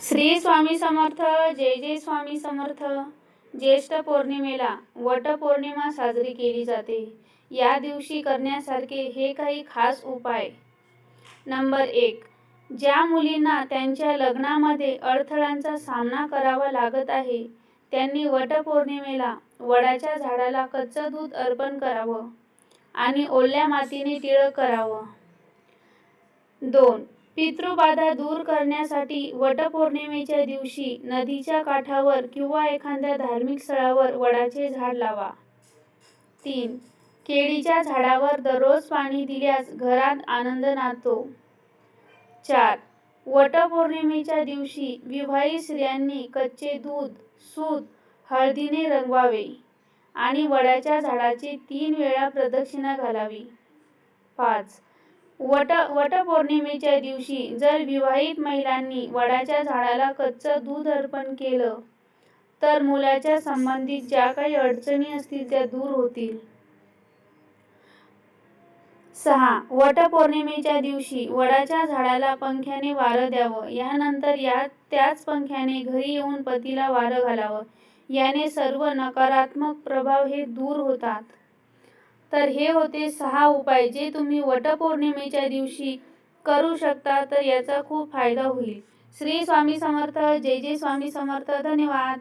श्री स्वामी समर्थ जय जय स्वामी समर्थ. ज्येष्ठ पौर्णिमेला वटपौर्णिमा साजरी केली जाते. या दिवशी करण्यासारखे हे काही खास उपाय. नंबर एक ज्या मुलींना त्यांच्या लग्नामध्ये अडथळ्यांचा सामना करावा लागत आहे त्यांनी वटपौर्णिमेला वडाच्या झाडाला कच्चं दूध अर्पण करावं आणि ओल्या मातीने टिळक करावं. दोन पितृबाधा दूर करण्यासाठी वटपौर्णिमेच्या दिवशी नदीच्या काठावर किंवा एखाद्या धार्मिक स्थळावर वडाचे झाड लावा. तीन. केळीच्या झाडावर दररोज पाणी दिल्यास घरात आनंद नातो. चार. वटपौर्णिमेच्या दिवशी विवाहित स्त्रियांनी कच्चे दूध सूत हळदीने रंगवावे आणि वडाच्या झाडाची तीन वेळा प्रदक्षिणा घालावी. पाच. वट वटपौर्णिमेच्या दिवशी जर विवाहित महिलांनी वडाच्या झाडाला कच्चं दूध अर्पण केलं तर मुलाच्या संबंधित ज्या काही अडचणी असतील त्या दूर होतील. सहा वटपौर्णिमेच्या दिवशी वडाच्या झाडाला पंख्याने वारं द्यावं. यानंतर या त्याच पंख्याने घरी येऊन पतीला वारं घालावं. याने सर्व नकारात्मक प्रभाव हे दूर होतात. तर हे होते सहा उपाय जे तुम्ही वटपौर्णिमेच्या दिवशी करू शकता तर याचा खूप फायदा होईल. श्री स्वामी समर्थ जय जय स्वामी समर्थ धन्यवाद.